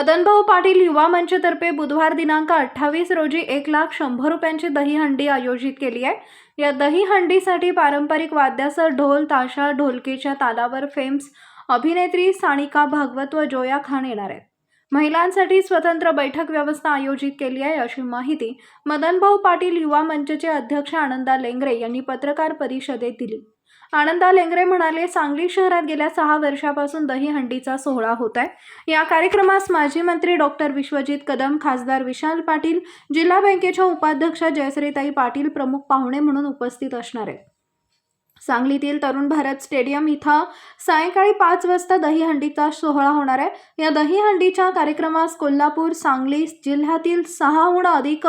मदनभाऊ पाटील युवा मंचतर्फे बुधवार दिनांक अठ्ठावीस रोजी एक लाख शंभर रुपयांची दहीहंडी आयोजित केली आहे. या दहीहंडीसाठी पारंपरिक वाद्यासह ढोल ताशा ढोलकीच्या तालावर फेम्स अभिनेत्री सानिका भागवत व जोया खान येणार आहेत. महिलांसाठी स्वतंत्र बैठक व्यवस्था आयोजित केली आहे अशी माहिती मदनभाऊ पाटील युवा मंचचे अध्यक्ष आनंदा लेंगरे यांनी पत्रकार परिषदेत दिली. आनंदा लेंगरे म्हणाले सांगली शहरात गेल्या सहा वर्षापासून दहीहंडीचा सोहळा होत आहे. या कार्यक्रमास माजी मंत्री डॉक्टर विश्वजित कदम खासदार विशाल पाटील जिल्हा बँकेच्या उपाध्यक्ष जयश्रीताई पाटील प्रमुख पाहुणे म्हणून उपस्थित असणार आहेत. सांगलीतील तरुण भारत स्टेडियम इथं सायंकाळी पाच वाजता दहीहंडीचा सोहळा होणार आहे. या दहीहंडीच्या कार्यक्रमास कोल्हापूर सांगली जिल्ह्यातील सहाहून अधिक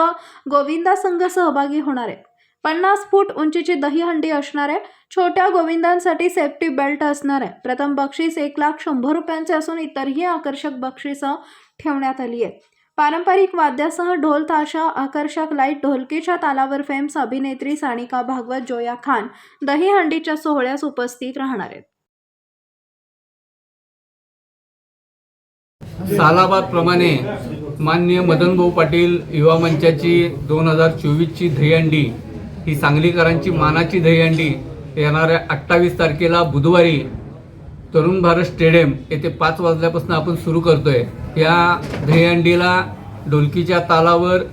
गोविंदा संघ सहभागी होणार आहेत पन्नास फूट उंचीची दहीहंडी असणार आहे. छोट्या गोविंदांसाठी सेफ्टी बेल्ट असणार आहे. प्रथम बक्षीस एक लाख शंभर रुपयांचे असून इतरही आकर्षक बक्षिसं ठेवण्यात आली आहेत. पारंपरिक वाद्यासह ढोल ताशा आकर्षक लाइट ढोलकीच्या तालावर फेम्स अभिनेत्री सानिका भागवत जोया खान दहीहंडीच्या सोहळ्यास उपस्थित राहणार आहेत. सालाबादप्रमाणे माननीय मदनभाऊ पाटील युवा मंचाची दोन हजार चोवीसची दहीहंडी ही सांगलीकरांची मानाची दहीहंडी येणाऱ्या अठ्ठावीस तारखेला बुधवारी तरुण भारत स्टेडियम येथे पाच वाजल्यापासून आपण सुरू करतोय. या दहीहंडीला ढोलकीच्या तालावर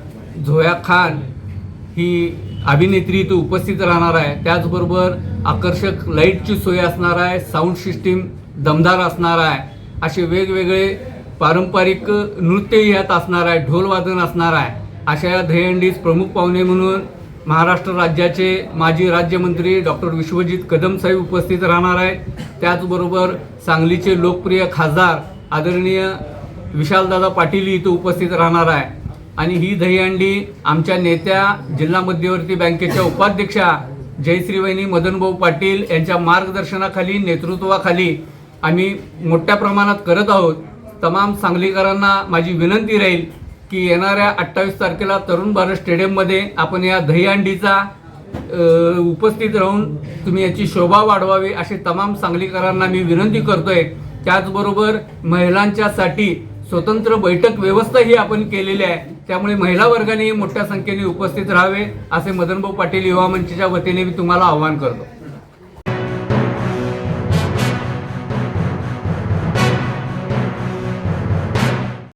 झोया खान ही अभिनेत्री इथं उपस्थित राहणार आहे. त्याचबरोबर आकर्षक लाईटची सोय असणार आहे साऊंड सिस्टीम दमदार असणार आहे. असे वेगवेगळे पारंपरिक नृत्यही यात असणार आहे ढोल वादन असणार आहे. अशा या दहीहंडीस प्रमुख पाहुणे म्हणून महाराष्ट्र राज्याचे माजी राज्यमंत्री डॉक्टर विश्वजित कदम साहेब उपस्थित राहणार आहेत. त्याचबरोबर सांगलीचे लोकप्रिय खासदार आदरणीय विशालदादा पाटील इथं उपस्थित राहणार आहे. आणि ही दहीहंडी आमच्या नेत्या जिल्हा मध्यवर्ती बँकेच्या उपाध्यक्षा जयश्रीवहिनी मदनभाऊ पाटील यांच्या मार्गदर्शनाखाली नेतृत्वाखाली आम्ही मोठ्या प्रमाणात करत आहोत. तमाम सांगलीकरांना माझी विनंती राहील की येणाऱ्या अठ्ठावीस तारखेला तरुण भारत स्टेडियममध्ये आपण या दहीहंडीचा उपस्थित राहून तुम्ही याची शोभा वाढवावी अशी तमाम सांगलीकरांना मी विनंती करतोय. त्याचबरोबर महिलांच्यासाठी स्वतंत्र बैठक व्यवस्था ही आपण केलेली आहे. त्यामुळे महिला वर्गाने मोठ्या संख्येने उपस्थित राहावे असे मदनभाऊ पाटील युवा मंचच्या वतीने मी तुम्हाला आवाहन करतो.